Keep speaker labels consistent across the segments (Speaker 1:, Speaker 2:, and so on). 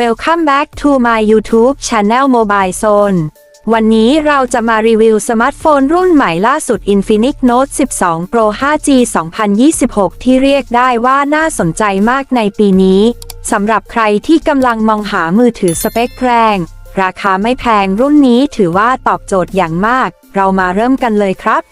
Speaker 1: Welcome back to my YouTube Channel Mobile Zone วันนี้เราจะมารีวิวสมาร์ทโฟนรุ่นใหม่ล่าสุด Infinix Note 12 Pro 5G 2026 ที่เรียกได้ว่าน่าสนใจมากในปีนี้ สำหรับใครที่กำลังมองหามือถือสเปคแรง ราคาไม่แพงรุ่นนี้ถือว่าตอบโจทย์อย่างมาก เรามาเริ่มกันเลยครับ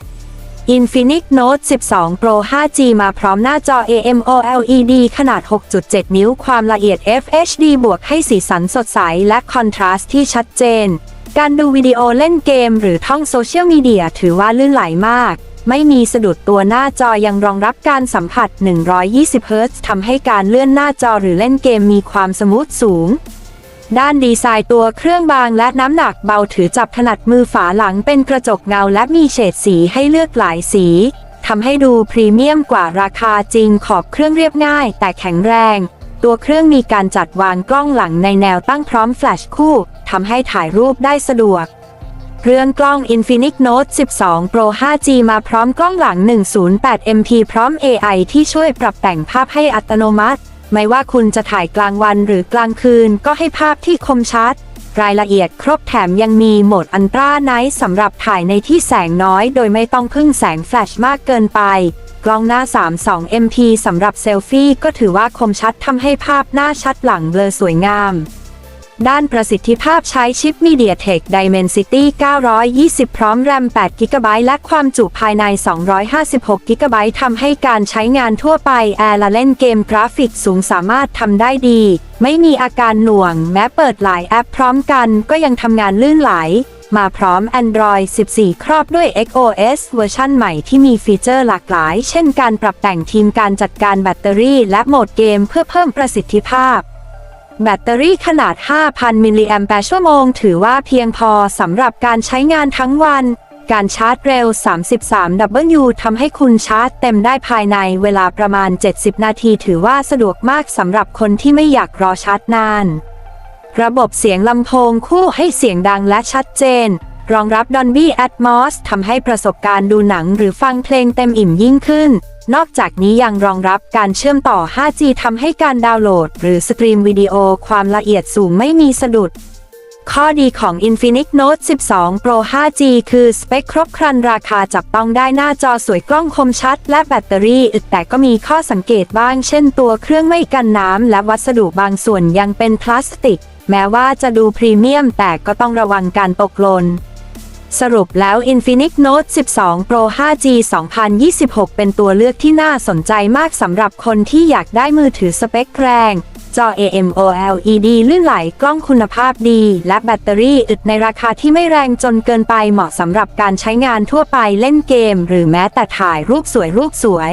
Speaker 1: Infinix Note 12 Pro 5G มาพร้อมหน้าจอ AMOLED ขนาด 6.7 นิ้ว ความละเอียด FHD บวกให้สีสันสดใส และคอนทราสต์ที่ชัดเจน การดูวิดีโอเล่นเกม หรือท่องโซเชียลมีเดียถือว่าลื่นไหลมาก ไม่มีสะดุดตัวหน้าจอยังรองรับการสัมผัส 120 Hz ทำให้การเลื่อนหน้าจอหรือเล่นเกมมีความสมูทสูง ด้านดีไซน์ตัวเครื่องบางและน้ำหนักเบาถือจับถนัดมือฝาหลังเป็นกระจกเงาและมีเฉดสีให้เลือกหลายสีทำให้ดูพรีเมียมกว่าราคาจริงขอบเครื่องเรียบง่าย แต่แข็งแรง ตัวเครื่องมีการจัดวางกล้องหลังในแนวตั้งพร้อมแฟลชคู่ทำให้ถ่ายรูปได้สะดวกเรื่องกล้อง Infinix Note 12 Pro 5G มาพร้อมกล้องหลัง 108 MP พร้อม AI ที่ช่วยปรับแต่งภาพให้อัตโนมัติ ไม่ว่าคุณจะถ่ายกลางวันหรือกลางคืนก็ให้ภาพที่คมชัด รายละเอียดครบแถมยังมีโหมดอันตราไนท์สำหรับถ่ายในที่แสงน้อย โดยไม่ต้องพึ่งแสงแฟลชมากเกินไป กล้องหน้า 32 MP สำหรับเซลฟี่ก็ถือว่าคมชัดทำให้ภาพหน้าชัดหลังเบลอสวยงาม ด้านประสิทธิภาพใช้ชิป MediaTek Dimensity 920 พร้อมแรม8 GB และความจุภายใน 256 GB ทำให้การใช้งานทั่วไปแอร์และเล่นเกมกราฟิกสูงสามารถทำได้ดี ไม่มีอาการหน่วง แม้เปิดหลายแอปพร้อมกันก็ยังทำงานลื่นไหลมาพร้อม Android 14 ครอบด้วย XOS เวอร์ชันใหม่ที่มีฟีเจอร์หลากหลาย เช่นการปรับแต่งทีมการจัดการแบตเตอรี่และโหมดเกมเพื่อเพิ่มประสิทธิภาพ แบตเตอรี่ขนาด 5,000 มิลลิแอมแปร์ชั่วโมง ถือว่าเพียงพอสำหรับการใช้งานทั้งวัน การชาร์จเร็ว 33W ทำให้คุณชาร์จเต็มได้ภายในเวลาประมาณ 70 นาทีถือว่าสะดวกมากสำหรับคนที่ไม่อยากรอชาร์จนาน ระบบเสียงลำโพงคู่ให้เสียงดังและชัดเจน รองรับ Dolby Atmos ทำให้ประสบการณ์ดูหนังหรือฟังเพลงเต็มอิ่มยิ่งขึ้น นอกจากนี้ยังรองรับการเชื่อมต่อ 5G ทำให้การดาวน์โหลด หรือสตรีมวิดีโอความละเอียดสูงไม่มีสะดุด ข้อดีของ Infinix Note 12 Pro 5G คือสเปคครบครันราคาจับต้องได้หน้าจอสวยกล้องคมชัด และแบตเตอรี่อึดแต่ก็มีข้อสังเกตบ้าง เช่นตัวเครื่องไม่กันน้ำและวัสดุบางส่วนยังเป็นพลาสติก แม้ว่าจะดูพรีเมียมแต่ก็ต้องระวังการตกหล่น สรุปแล้ว Infinix Note 12 Pro 5G 2026 เป็นตัวเลือกที่น่าสนใจมากสำหรับคนที่อยากได้มือถือสเปคแรง จอ AMOLED ลื่นไหลกล้องคุณภาพดี และแบตเตอรี่อึดในราคาที่ไม่แรงจนเกินไปเหมาะสำหรับการใช้งานทั่วไปเล่นเกม หรือแม้แต่ถ่ายรูปสวยรูปสวย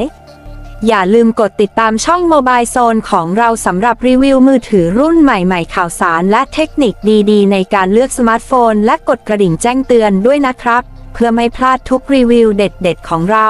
Speaker 1: อย่าลืมกดติดตามช่องโมบายโซนของเราสำหรับรีวิวมือถือรุ่นใหม่ๆ ข่าวสารและเทคนิคดีๆ ในการเลือกสมาร์ทโฟน และกดกระดิ่งแจ้งเตือนด้วยนะครับ เพื่อไม่พลาดทุกรีวิวเด็ดๆ ของเรา